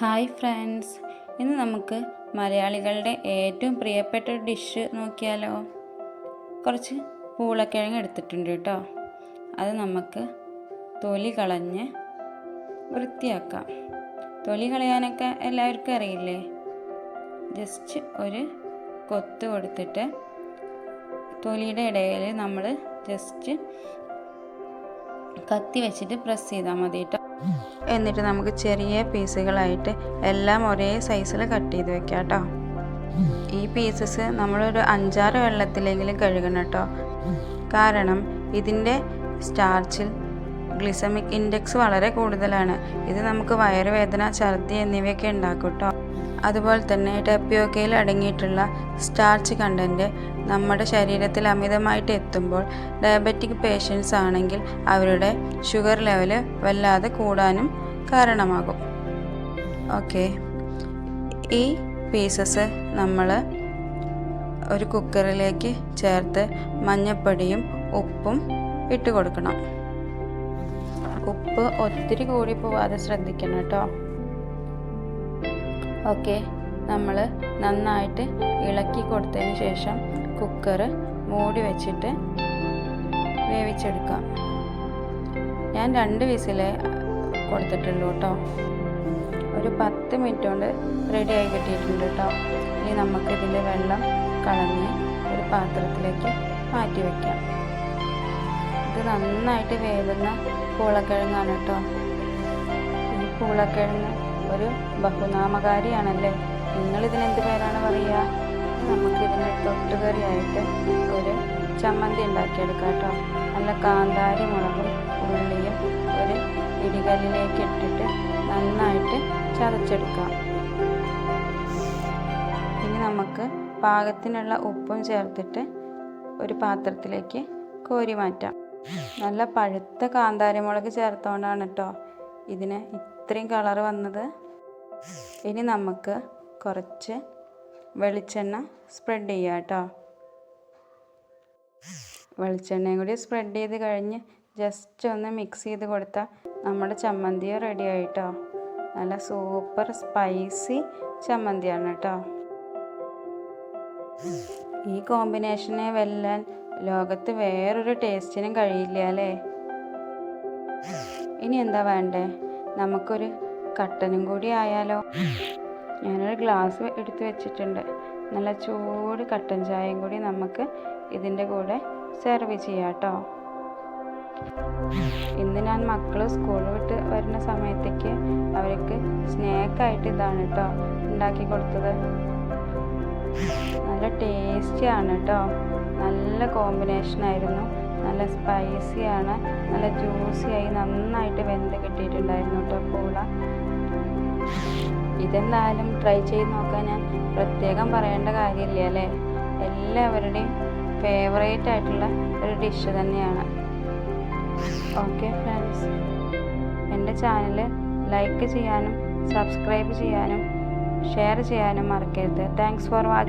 Hi friends ഇന്ന് നമുക്ക് മലയാളികളുടെ ഏറ്റവും പ്രിയപ്പെട്ട ഡിഷ് നോക്കിയാലോ? കുറച്ച് പൂളക്കിഴങ്ങ് എടുത്തിട്ടുണ്ട് കേട്ടോ. അത് നമുക്ക് തൊലി കളഞ്ഞ് വൃത്തിയാക്കാം. തൊലി കളയാനൊക്കെ എല്ലാവർക്കും അറിയില്ലേ? ജസ്റ്റ് ഒരു കൊത്ത് കൊടുത്തിട്ട് തൊലിയുടെ ഇടയിൽ നമ്മൾ ജസ്റ്റ് കത്തി വെച്ചിട്ട് പ്രസ് ചെയ്താൽ മതി കേട്ടോ എന്നിട്ട് നമുക്ക് ചെറിയ പീസുകളായിട്ട് എല്ലാം ഒരേ സൈസിൽ കട്ട് ചെയ്ത് വെക്കാം കേട്ടോ ഈ പീസസ് നമ്മളൊരു അഞ്ചാറ് വെള്ളത്തിലെങ്കിലും കഴുകണം കേട്ടോ കാരണം ഇതിന്റെ സ്റ്റാർച്ചിൽ ഗ്ലിസമിക് ഇൻഡെക്സ് വളരെ കൂടുതലാണ്. ഇത് നമുക്ക് വയറുവേദന ഛർദി എന്നിവയൊക്കെ ഉണ്ടാക്കും കേട്ടോ അതുപോലെ തന്നെ ടപ്പിയോക്കയിൽ അടങ്ങിയിട്ടുള്ള സ്റ്റാർച്ച് കണ്ടന്റ് നമ്മുടെ ശരീരത്തിൽ അമിതമായിട്ട് എത്തുമ്പോൾ ഡയബറ്റിക് പേഷ്യൻസ് ആണെങ്കിൽ അവരുടെ ഷുഗർ ലെവൽ വല്ലാതെ കൂടാനും കാരണമാകും. ഓക്കെ. ഈ പീസസ് നമ്മൾ ഒരു കുക്കറിലേക്ക് ചേർത്ത് മഞ്ഞപ്പൊടിയും ഉപ്പും ഇട്ട് കൊടുക്കണം. ഉപ്പ് ഒത്തിരി കൂടി പോവാതെ ശ്രദ്ധിക്കണം കേട്ടോ. ഓക്കെ നമ്മൾ നന്നായിട്ട് ഇളക്കി കൊടുത്തതിന് ശേഷം കുക്കർ മൂടി വെച്ചിട്ട് വേവിച്ചെടുക്കാം. ഞാൻ രണ്ട് വിസിലേ കൊടുത്തിട്ടുള്ളൂ കേട്ടോ. ഒരു പത്ത് മിനിറ്റ് കൊണ്ട് റെഡി ആയി കിട്ടിയിട്ടുണ്ട് കേട്ടോ. ഇനി നമുക്ക് ഇതിന്റെ വെള്ളം കളഞ്ഞ് ഒരു പാത്രത്തിലേക്ക് മാറ്റി വയ്ക്കാം ഇത് നന്നായിട്ട് വേവുന്ന പൂളക്കിഴങ്ങാണ് കേട്ടോ. ഈ പൂളക്കിഴങ്ങ് ഒരു ബഹുനാമകാരിയാണല്ലേ? നിങ്ങൾ ഇതിനെന്ത് പേരാണ് പറയുക? നമുക്കിതിന് തൊട്ടുകറിയായിട്ട് ഒരു ചമ്മന്തി ഉണ്ടാക്കിയെടുക്കാം കേട്ടോ. നല്ല കാന്താരി മുളകും ഉള്ളിയും ഒരു ഇടികല്ലിലേക്ക് ഇട്ടിട്ട് നന്നായിട്ട് ചതച്ചെടുക്കാം. ഇനി നമുക്ക് പാകത്തിനുള്ള ഉപ്പും ചേർത്തിട്ട് ഒരു പാത്രത്തിലേക്ക് കോരി മാറ്റാം. നല്ല പഴുത്ത കാന്താരി മുളക് ചേർത്തോണ്ടാണ് കേട്ടോ. ഇതിന് ഇത്രയും കളർ വന്നത്. ഇനി നമുക്ക് കുറച്ച് വെളിച്ചെണ്ണ സ്പ്രെഡ് ചെയ്യാം കേട്ടോ. വെളിച്ചെണ്ണയും കൂടി സ്പ്രെഡ് ചെയ്ത് കഴിഞ്ഞ് ജസ്റ്റ് ഒന്ന് മിക്സ് ചെയ്ത് കൊടുത്താൽ നമ്മുടെ ചമ്മന്തി റെഡി ആയിട്ടോ. നല്ല സൂപ്പർ സ്പൈസി ചമ്മന്തിയാണ് കേട്ടോ. ഈ കോമ്പിനേഷനെ വെല്ലാൻ ലോകത്ത് വേറൊരു ടേസ്റ്റിനും കഴിയില്ല അല്ലേ? ഇനി എന്താ വേണ്ടേ? നമുക്കൊരു കട്ടനും കൂടി ആയാലോ? ഞാനൊരു ഗ്ലാസ് എടുത്തു വെച്ചിട്ടുണ്ട്. നല്ല ചൂട് കട്ടൻ ചായയും കൂടി നമുക്ക് ഇതിന്റെ കൂടെ സെർവ് ചെയ്യാം കേട്ടോ ഇന്ന് ഞാൻ മക്കൾ സ്കൂൾ വിട്ട് വരുന്ന സമയത്തേക്ക് അവർക്ക് സ്നാക്കായിട്ട് ഇതാണ് കേട്ടോ ഉണ്ടാക്കി കൊടുത്തത്. നല്ല ടേസ്റ്റിയാണ് കേട്ടോ നല്ല കോമ്പിനേഷൻ ആയിരുന്നു. നല്ല സ്പൈസിയാണ് നല്ല ജ്യൂസിയായി നന്നായിട്ട് വെന്ത് കിട്ടിയിട്ടുണ്ടായിരുന്നു കേട്ടോ പൂള. ഇതെന്തായാലും ട്രൈ ചെയ്ത് നോക്കാൻ ഞാൻ പ്രത്യേകം പറയേണ്ട കാര്യമില്ല അല്ലേ? എല്ലാവരുടെയും ഫേവറേറ്റ് ആയിട്ടുള്ള ഒരു ഡിഷ് തന്നെയാണ്. ഓക്കെ ഫ്രണ്ട്സ് എന്റെ ചാനൽ ലൈക്ക് ചെയ്യാനും സബ്സ്ക്രൈബ് ചെയ്യാനും ഷെയർ ചെയ്യാനും മറക്കരുത്. Thanks for watching